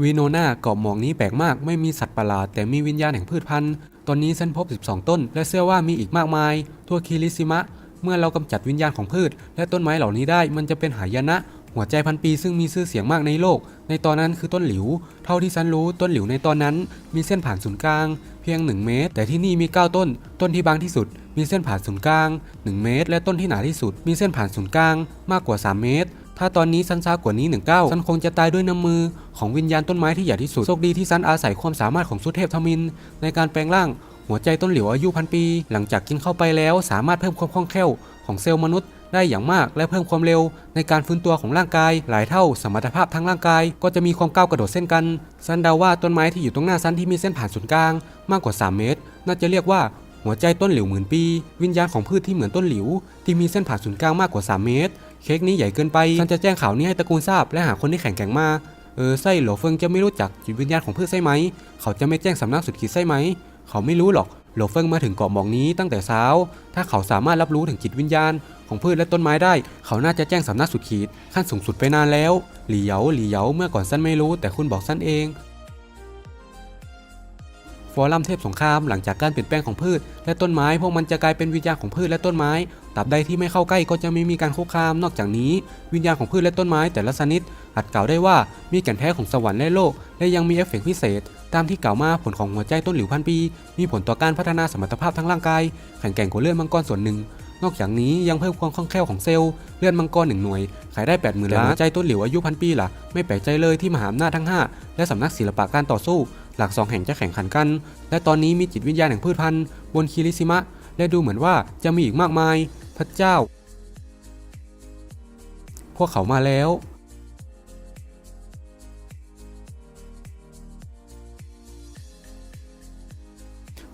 วีโนนาเกาะหมอกนี้แปลกมาก ไม่มีสัตว์ประหลาดแต่มีวิญญาณแห่งพืชพันธุ์ ตอนนี้ฉันพบ 12 ต้น และเชื่อว่ามีอีกมากมาย ทั่วคิริซิมะ เมื่อเรากำจัดวิญญาณของพืช และต้นไม้เหล่านี้ได้ มันจะเป็นหายนะ หัวใจพันปีซึ่งมีชื่อเสียงมากในโลก ในตอนนั้นคือต้นหลิว เท่าที่ฉันรู้ต้นหลิวในตอนนั้น มีเส้นผ่านศูนย์กลาง เพียง 1 เมตร แต่ที่นี่มี 9 ต้น ต้นที่บางที่สุด มีเส้นผ่านศูนย์กลาง 1 เมตร และต้นที่หนาที่สุด มีเส้นผ่านศูนย์กลาง มากกว่า 3 เมตร ถ้าตอนนี้ซันช้ากว่านี้หนึ่งเก้าซันคงจะตายด้วยน้ำมือของวิญญาณต้นไม้ที่ใหญ่ที่สุด โชคดีที่ซันอาศัยความสามารถของสุเทพทมิน ในการแปลงร่างหัวใจต้นเหลียวอายุพันปี หลังจากกินเข้าไปแล้ว สามารถเพิ่มความคล่องแคล่วของเซลล์มนุษย์ได้อย่างมากและเพิ่มความเร็วในการฟื้นตัวของร่างกาย หลายเท่า สมรรถภาพทางร่างกาย ก็จะมีความก้าวกระโดดเส้นกันซันเดาว่าต้นไม้ที่อยู่ตรงหน้าซันที่มีเส้นผ่านศูนย์กลางมากกว่า 3 เมตร น่าจะเรียกว่าหัวใจต้นหลิวหมื่นปี วิญญาณของพืชที่เหมือนต้นหลิว ที่มีเส้นผ่านศูนย์กลางมากกว่า 3 เมตร เค้กนี้ใหญ่เกินไปฉันจะแจ้งข่าวนี้ให้ตระกูลทราบ และหาคนที่แข็งแกร่งมา เออไส้หลวเฟิงจะไม่รู้จักจิตวิญญาณของพืชใช่ไหม เขาจะไม่แจ้งสำนักสุดขีดใช่ไหม เขาไม่รู้หรอกหลวเฟิงมาถึงเกาะหมองนี้ตั้งแต่เช้า ถ้าเขาสามารถรับรู้ถึงจิตวิญญาณ ของพืชและต้นไม้ได้ เขาน่าจะแจ้งสำนักสุดขีดขั้นสูงสุดไปนานแล้ว หลี่เหยาหลี่เหยาเมื่อก่อนสั้นไม่รู้ แต่คุณบอกสั้นเอง ฟอรัมเทพสงครามหลังจากการเปลี่ยนแปลงของพืช และต้นไม้พวกมันจะกลายเป็นวิญญาณของพืชและต้นไม้ตราบใดที่ไม่เข้าใกล้ก็จะไม่มีการคุกคาม นอกจากนี้ วิญญาณของพืชและต้นไม้แต่ละชนิดอาจกล่าวได้ว่ามีแก่นแท้ของสวรรค์และโลก และยังมีเอฟเฟกต์พิเศษ ตามที่กล่าวมาผลของหัวใจต้นหลิวพันปี มีผลต่อการพัฒนาสมรรถภาพทางร่างกายแข็งแกร่งกว่าเลือดมังกรส่วนหนึ่งนอกจากนี้ยังเพิ่มความคล่องแคล่วของเซลล์เลือดมังกรหนึ่งหน่วย ขายได้ 8 0,000ล้านใจต้นหลิวอายุพันปีล่ะ ไม่แปลกใจเลยที่มหาอำนาจทั้ง 5 และสำนักศิลปะการต่อสู้ หลักสองแห่งจะแข่งขันกัน และตอนนี้มีจิตวิญญาณแห่งพืชพันธุ์บนคิริซิมะ และดูเหมือนว่าจะมีอีกมากมาย พระเจ้า พวกเขามาแล้ว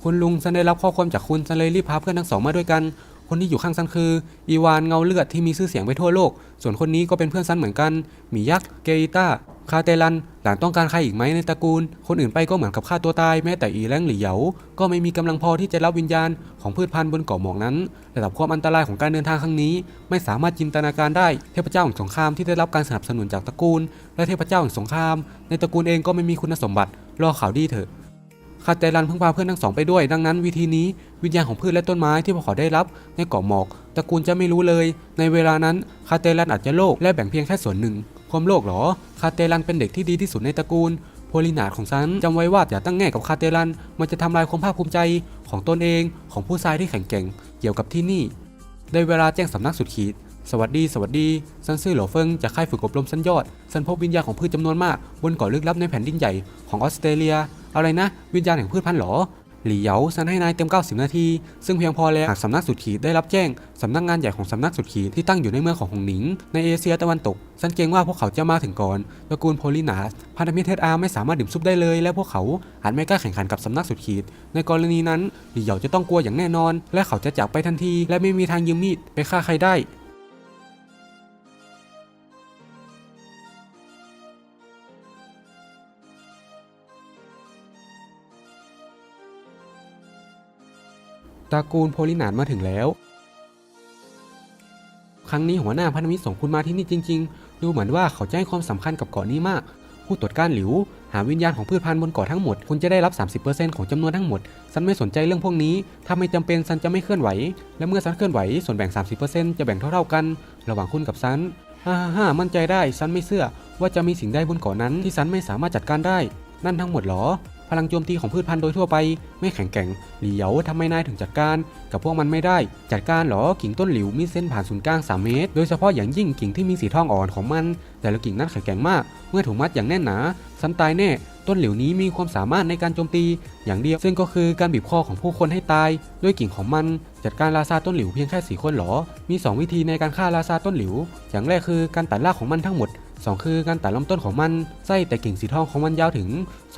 คุณลุงฉันได้รับข้อความจากคุณฉันเลยรีบพาเพื่อนทั้งสองมาด้วยกัน คนที่อยู่ข้างฉันคือ อีวานเงาเลือดที่มีชื่อเสียงไปทั่วโลก ส่วนคนนี้ก็เป็นเพื่อนฉันเหมือนกัน มียักษ์ เกอิต้า คาเตลันหลานต้องการใครอีกไหมในตระกูล คนอื่นไปก็เหมือนกับฆ่าตัวตายแม้แต่อีแรงหลี่เหยาก็ไม่มีกำลังพอที่จะรับวิญญาณของพืชพันธุ์บนเกาะหมอกนั้นระดับความอันตรายของการเดินทางครั้งนี้ ไม่สามารถจินตนาการได้เทพเจ้าแห่งสงครามที่ได้รับการสนับสนุนจากตระกูล และเทพเจ้าแห่งสงคราม ในตระกูลเองก็ไม่มีคุณสมบัติรอข่าวดีเถอะคาเตลันเพิ่งพาเพื่อนทั้งสองไปด้วย ดังนั้นวิธีนี้วิญญาณของพืชและต้นไม้ที่พวกเขาได้รับ ในเกาะหมอกตระกูลจะไม่รู้เลย ในเวลานั้นคาเตลันอาจจะโลกและแบ่งเพียงแค่ส่วนหนึ่ง ความโลกเหรอ คาเตลันเป็นเด็กที่ดีที่สุดในตระกูล โพลินาดของฉันจำไว้ว่าอย่าตั้งแง่กับคาเตลัน มันจะทำลายความภาคภูมิใจของตนเองของผู้ชายที่แข็งแกร่งเกี่ยวกับที่นี่ ได้เวลาแจ้งสำนักสุดขีด สวัสดี สวัสดีซันซื่อหลอเฟิงจากค่ายฝึกอบรมชั้นยอดฉันพบวิญญาณของพืชจำนวนมากบนเกาะลึกลับในแผ่นดินใหญ่ของออสเตรเลีย อะไรนะ วิญญาณแห่งพืชพันธุ์หรอ หลี่เหยาฉันให้นายเต็ม 90 นาที ซึ่งเพียงพอแล้วหากสำนักสุดขีดได้รับแจ้ง สำนักงานใหญ่ของสำนักสุดขีดที่ตั้งอยู่ในเมืองของหงหนิง ในเอเชียตะวันตกฉันเกรงว่าพวกเขาจะมาถึงก่อนตระกูลโพลินาสพันธมิตรเทสอาร์ไม่สามารถดื่มซุปได้เลย และพวกเขาอาจไม่กล้าแข่งขันกับสำนักสุดขีด ในกรณีนั้นหลี่เหยาจะต้องกลัวอย่างแน่นอน และเขาจะจากไปทันที และไม่มีทางยืมมีดไปฆ่าใครได้ ตระกูลโพลินานมาถึงแล้ว ครั้งนี้หัวหน้าพันธมิตรส่งคุณมาที่นี่จริง ๆ ดูเหมือนว่าเขาจะให้ความสำคัญกับเกาะนี้มาก ผู้ตรวจการหลิว หาวิญญาณของพืชพันธุ์บนเกาะทั้งหมด คุณจะได้รับ 30%ของจำนวนทั้งหมดฉันไม่สนใจเรื่องพวกนี้ ถ้าไม่จำเป็นฉันจะไม่เคลื่อนไหว และเมื่อฉันเคลื่อนไหว ส่วนแบ่ง 30%จะแบ่งเท่าๆกัน ระหว่างคุณกับฉันฮ่าฮ่ามั่นใจได้ฉันไม่เชื่อว่าจะมีสิ่งใดบนเกาะนั้นที่ฉันไม่สามารถจัดการได้ นั่นทั้งหมดเหรอ พลังโจมตีของพืชพันธุ์โดยทั่วไป ไม่แข็งแกร่ง หลี่เหยาทำไมนายถึงจัดการ กับพวกมันไม่ได้ จัดการเหรอกิ่งต้นหลิวมีเส้นผ่านศูนย์กลาง 3 เมตร โดยเฉพาะอย่างยิ่งกิ่งที่มีสีทองอ่อนของมัน แต่ละกิ่งนั้นแข็งแกร่งมาก เมื่อถูกมัดอย่างแน่นหนาฉันตายแน่ ต้นหลิวนี้มีความสามารถในการโจมตีอย่างเดียว ซึ่งก็คือการบีบคอของผู้คนให้ตาย ด้วยกิ่งของมัน จัดการราซาต้นหลิวเพียงแค่สี่คนเหรอ มี 2 วิธีในการฆ่าราซาต้นหลิว อย่างแรกคือการตัดรากของมันทั้งหมด 2 คือการตัดลำต้นของมันไส้แต่กิ่งสีทองของมันยาวถึง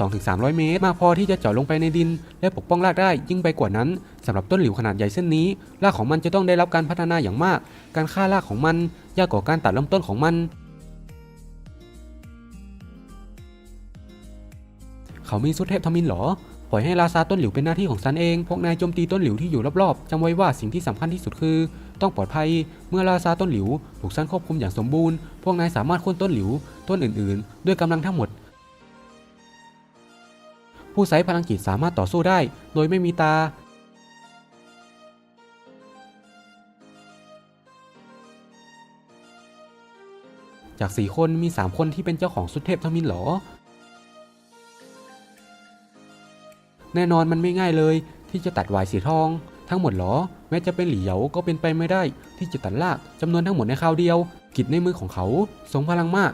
2-300 เมตร มากพอที่จะเจาะลงไปในดิน และปกป้องรากได้ยิ่งไปกว่านั้นสำหรับต้นหลิวขนาดใหญ่เส้นนี้รากของมันจะต้องได้รับการพัฒนาอย่างมาก การฆ่ารากของมันยากกว่าการตัดลำต้นของมัน เขามีสุดเทพทมินหรอ ปล่อยให้ราซาต้นหลิวเป็นหน้าที่ของซันเอง พวกนายโจมตีต้นหลิวที่อยู่รอบๆจำไว้ว่าสิ่งที่สำคัญที่สุดคือ ต้องปลอดภัย เมื่อราซาต้นหลิวถูกซันควบคุมอย่างสมบูรณ์ พวกนายสามารถค่นต้นหลิว ต้นอื่นๆ ด้วยกำลังทั้งหมด ผู้ใช้พลังจิตสามารถต่อสู้ได้ โดยไม่มีตาจากสี่คนมีสามคนที่เป็นเจ้าของสุดเทพทมินหรอ แน่นอนมันไม่ง่ายเลย ที่จะตัดวายสีทอง ทั้งหมดหรอ แม้จะเป็นหลี่เหยาก็เป็นไปไม่ได้ ที่จะตัดลากจำนวนทั้งหมดในคราวเดียว กิจในมือของเขาทรงพลังมาก